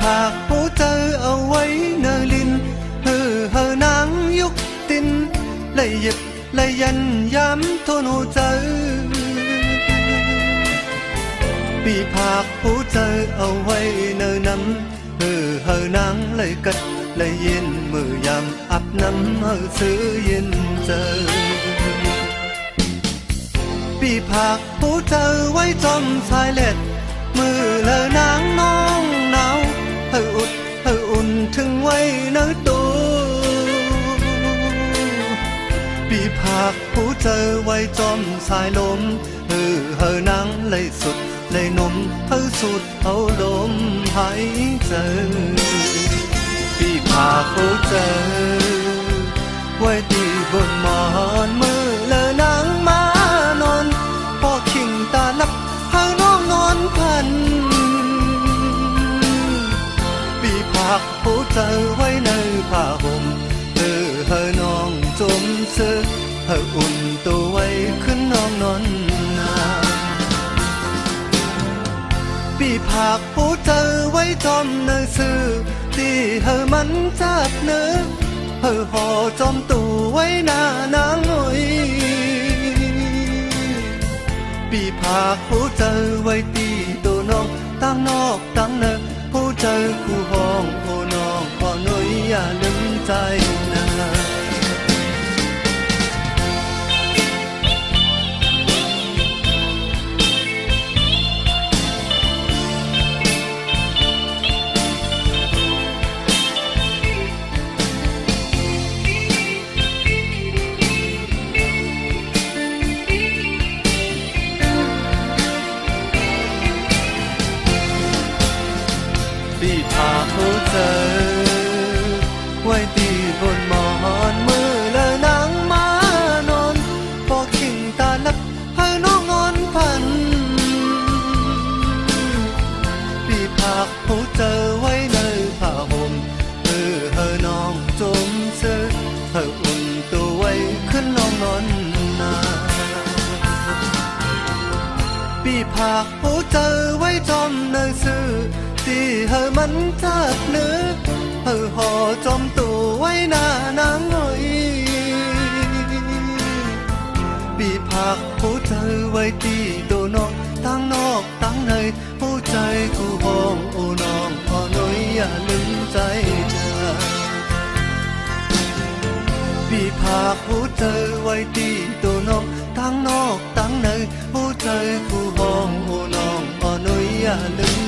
ผากหูเธอเอาไว้เนลินเออเฮอนางยุกตินเลยหย็บลยยันย้ำทนหูเจอปีผากหูเจอเอาไว้เนน้ำเออเฮอนางเลยกัดเลยย็นมือยามอับน้ำเฮอซื้อเยินเจอปีผักหูเจอไว้จอมชายเล็ดมือเลอนางาวเฮออุดเฮออุ่นถึงไว้นื้อตัวปีภาคผู้เจอไว้จอมสายลมเออเฮอนังเลยสุดเลยนมเฮอสุดเอาลมหายใจปีภาคผู้เจอไว้ตีบนมอน เจอไว้ในผ้าห่มเออเฮอน้องจมเสื้อเฮออุ่นตัวไว้ขึ้นน้องนอนนาปีผักผู้เจอไว้จอมเนื้อซื้อที่เฮอมันจับเนื้อเฮอห่อจอมตัวไว้หน้านางหน่อยปีภาคผู้เจอไว้ตีตัวน้องตั้งนอกตั้งเนอผู้เจอคู่ห้อง ปีพาผู้เจอ ไว้ตีบนหมอนมือและนางมานอนพอขิงตาลับให้น้องนอนพันปีพากผู้เจอไว้ในผ้าห่มเออเฮอน้องจมเสื้อเธออุ่นตัวไว้ขึ้นน้องนอนนาปีผากผู้เจอไว้จอมเนยซื้อ เฮอมันจับเนื้อเฮอห่อจอมตัวไว้หน้านางหน่อยปีผากผู้เจอไว้ตีตัวนอกตั้งนอกตั้งในผู้ใจกูห้องโอน้องขอหน่อยอย่าลืมใจเธอปีผากผู้เจอไว้ตีตัวนองตั้งนอกตั้งในผู้ใจผู้ห้องโอน้องอ่อนน้อยอย่าลืม